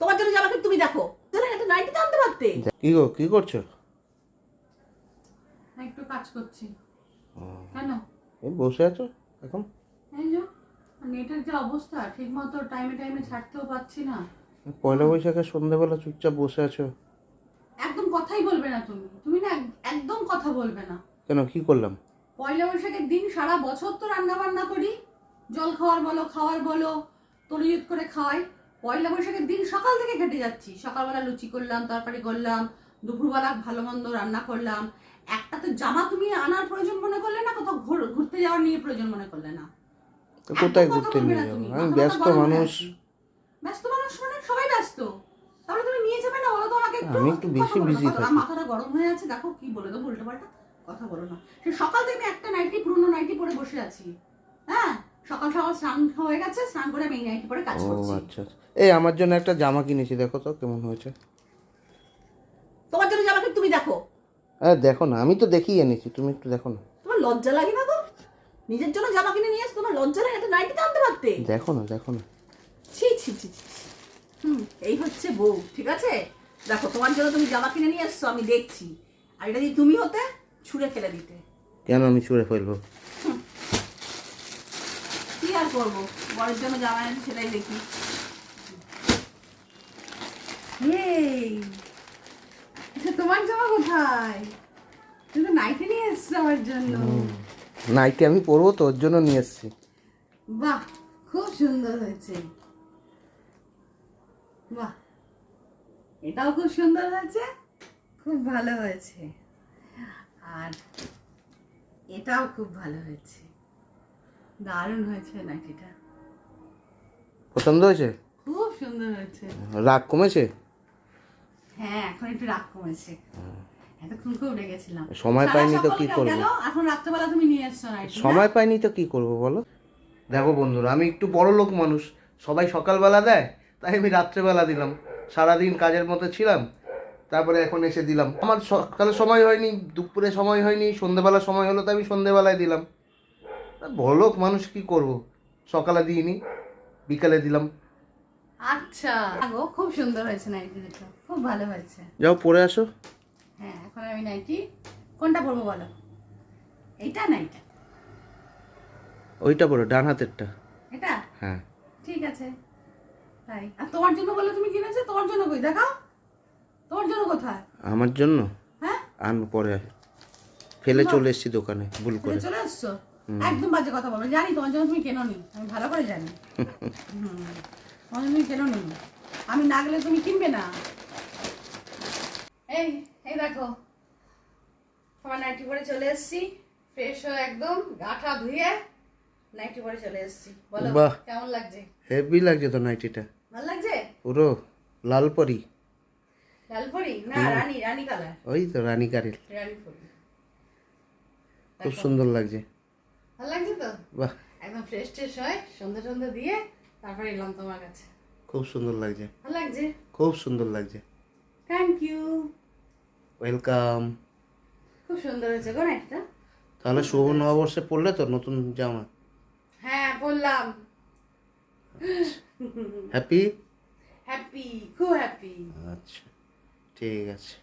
তোমার জন্য জামা তুমি দেখো। তাহলে একটা নাইটিতে আনতে পারতে। কি গো কি করছ? হ্যাঁ, একটু কাজ করছি। কেন? এই বসে আছো এখন? এই যে নেটের যে অবস্থা ঠিক মতো টাইমে টাইমে ছাড়তেও পাচ্ছি না। পয়লা বৈশাখে সন্ধ্যেবেলা চুপচাপ বসে আছো। একদম কথাই বলবে না তুমি। তুমি না এক- একদম কথা বলবে না। কেন কি করলাম? পয়লা বৈশাখের দিন সারা বছর তো রান্না বান্না করি। জল খাওয়ার বলো খাওয়ার বলো তরিয়ত করে খাওয়াই। পয়লা বৈশাখের দিন সকাল থেকে কেটে যাচ্ছি। সকালবেলা লুচি করলাম তরকারি করলাম দুপুরবেলা ভালো মন্দ রান্না করলাম। একটা তো জামা তুমি আনার প্রয়োজন মনে করলে না কোথাও ঘুরতে যাওয়ার নিয়ে প্রয়োজন মনে করলে না। তো কোথায় ঘুরতে নিয়ে যাব? আমি ব্যস্ত মানুষ। ব্যস্ত মানুষ মানে সবাই ব্যস্ত। তাহলে তুমি নিয়ে যাবে না? বলো তো আমাকে একটু আমি একটু বেশি কথা- থাকি। মাথাটা গরম হয়ে আছে দেখো কি বলে দেবো উল্টো পাল্টা কথা বলো না। সে সকাল থেকে একটা নাইটি পুরনো নাইটি পরে বসে আছি। হ্যাঁ? সকাল সকাল স্নান হয়ে গেছে স্নান করে আমি এই নাইটি পরে কাজ করছি। আচ্ছা আচ্ছা। এই আমার জন্য একটা জামা কিনেছি দেখো তো কেমন হয়েছে। তোমার জন্য জামা তুমি দেখো? হ্যাঁ দেখো না আমি তো দেখেই এনেছি তুমি একটু দেখো না। তোমার লজ্জা লাগে না গো? নিজের জন্য জামা কিনে নিয়ে এসে তোমার লজ্জা লাগে একটা নাইটিতে আনতে পারতে। দেখো না দেখো না। ছি ছি ছি। হুম এই হচ্ছে বউ ঠিক আছে? দেখো তোমার জন্য তুমি জামা কিনে নিয়ে এসছো আমি দেখছি। আর এটা যদি তুমি হতে ছুঁড়ে ফেলে দিতে। কেন আমি ছুঁড়ে ফেলব? আর করব? বরের জন্য জামা এনেছি সেটাই দেখি। তোমার জামা কোথায়? তুমি তো নাইটি নিয়ে এসছো আমার জন্য। নাইটি আমি পরবো তো ওর জন্য নিয়ে এসেছি। বাহ খুব সুন্দর হয়েছে। বাহ এটাও খুব সুন্দর হয়েছে খুব ভালো হয়েছে। আর এটাও খুব ভালো হয়েছে। দারুণ হয়েছে নাইটিটা। পছন্দ হয়েছে? খুব সুন্দর হয়েছে। রাগ কমেছে? হ্যাঁ এখন একটু রাগ কমেছে। এতক্ষণ খুব রেগেছিলাম সময় পাইনি তো সকাল কি গেল, করব? এখন রাত্রেবেলা তুমি নিয়ে এসছো নাইটি সময় পাইনি তো কি করব বলো? দেখো বন্ধুরা আমি একটু বড় লোক মানুষ সবাই সকালবেলা দেয় তাই আমি রাত্রেবেলা দিলাম। সারাদিন কাজের মধ্যে ছিলাম তারপরে এখন এসে দিলাম। আমার সকালে সময় হয়নি দুপুরে সময় হয়নি সন্ধেবেলা সময় হলো তাই আমি সন্ধেবেলায় দিলাম। তা বড় লোক মানুষ কি করব? সকালে দিইনি বিকালে দিলাম। আচ্ছা গো খুব সুন্দর হয়েছে নাইটি দুটো খুব ভালো হয়েছে। যাও পরে আসো। হ্যাঁ এখন আমি নাইটি কোনটা পরবো বলো? এইটা না এটা ওইটা পরে ডান হাতেরটা। এটা? হ্যাঁ। ঠিক আছে। তাই। আর তোমার জন্য বলে তুমি কিনেছো? তোমার জন্য কই? দেখাও। তোমার জন্য কোথায়? আমার জন্য? হ্যাঁ? আনব পরে ফেলে চলে এসেছি দোকানে ভুল করে। চলে এসছো একদম বাজে কথা বলো। জানি তোমার জন্য তুমি কেনো নি আমি ভালো করে জানি। তোমার জন্য তুমি কেনো নি আমি না গেলে তুমি কিনবে না। এই এই দেখো। আমার নাইটি পরে চলে এসেছি ফ্রেশ হয়ে একদম গাঠা ধুয়ে নাইটি পরে চলে এসেছি। বলো কেমন লাগছে? হেভি লাগছে তো নাইটিটা। ভালো লাগছে? পুরো লাল পরি লালপরি? না রানী রানী কালার। ওই তো রানী কারের রানী পরি খুব সুন্দর লাগছে। ভালো লাগছে তো? বাহ। একদম ফ্রেশ ট্রেশ হয় সন্ধ্যা সন্ধ্যা দিয়ে তারপরে এলাম তোমার কাছে। খুব সুন্দর লাগছে। ভালো লাগছে? খুব সুন্দর লাগছে। থ্যাংক ইউ ওয়েলকাম খুব সুন্দর হয়েছে গো নাইটটা তাহলে শুভ নববর্ষে পড়লে তো নতুন জামা। হ্যাঁ বললাম হ্যাপি হ্যাপি খুব হ্যাপি আচ্ছা ঠিক আছে।